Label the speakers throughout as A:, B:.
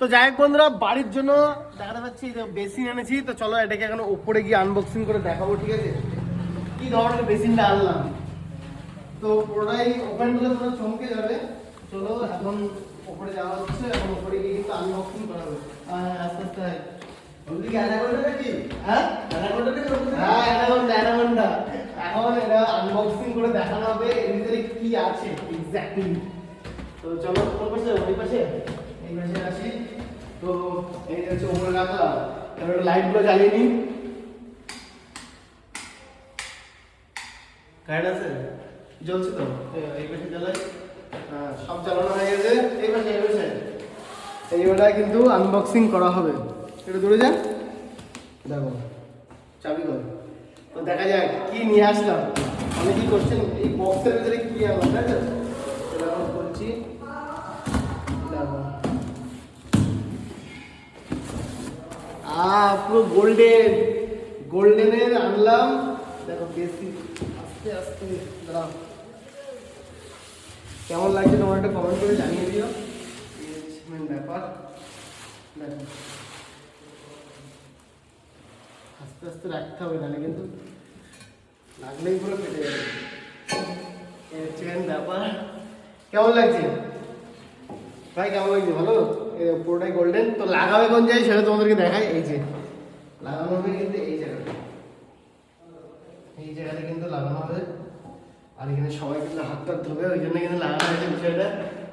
A: তো যাই হোক বন্ধুরা বাড়ির জন্য দেখাতে পাচ্ছি বেসিন এনেছি তো চলো এটাকে এখন উপরে গিয়ে আনবক্সিং করে দেখাবো ঠিক আছে? কি ধরনের বেসিনটা আনলাম? তো পুরোটাই ওপেন করলে পুরো চমকে যাবে। চলো এখন উপরে যাওয়া হচ্ছে এখন উপরে গিয়ে কিন্তু আনবক্সিং করা হবে। আস্তে আস্তে আয়।
B: কি অ্যানাকোন্ডা নাকি?
A: হ্যাঁ?
B: অ্যানাকোন্ডা নাকি
A: হ্যাঁ অ্যানাকোন্ডা অ্যানাকোন্ডা। এখন এটা আনবক্সিং করে দেখানো হবে এর ভিতরে কি আছে এক্স্যাক্টলি তো চলো পাশে ওই পাশে। এই পাশে আসি তো এই হচ্ছে উপরে রাখলাম এবার লাইটগুলো জ্বালিয়ে নিই। কারেন্ট আছে? জ্বলছে তো? এই পাশে জ্বালাই। হ্যাঁ সব জ্বালানো হয়ে গেছে। এই পাশে এই পাশে। এইবারটা কিন্তু আনবক্সিং করা হবে। একটু দূরে যান। দেখো চাবি কর তো দেখা যাক কি নিয়ে আসলাম। অনেকেই করছেন? এই বক্সের ভিতরে কি আনলাম তাই তো? করছি। দেখো। পুরো গোল্ডেন গোল্ডেনের আনলাম। দেখো বেশি আস্তে আস্তে, দাঁড়াও। কেমন লাগছে তোমার একটা কমেন্ট করে জানিয়ে দিও। ব্যাপার। দেখো। আস্তে আস্তে রাখতে হবে নাহলে কিন্তু। লাগলেই পুরো ফেটে যাবে। হচ্ছে ব্যাপার। কেমন লাগছে? ভাই, কেমন লাগছে? ভালো? পুরোটাই গোল্ডেন তো লাগাবে কোন জায়গায় সেটা তোমাদেরকে দেখাই। এই যে, লাগানো হবে কিন্তু এই জায়গাটা। এই জায়গাটা কিন্তু লাগানো হবে। আর এখানে সবাই কিন্তু হাত টাত ধোবে, ওই জন্য কিন্তু লাগানো হয়েছে বিষয়টা।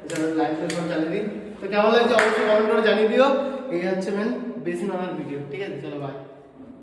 A: এছাড়া লাইট টাইট চালিয়ে দিই। তো কেমন লাগছে অবশ্যই কমেন্ট করে জানিয়ে দিও। এই হচ্ছে মেন বেশি নামার ভিডিও ঠিক আছে, চলো বাই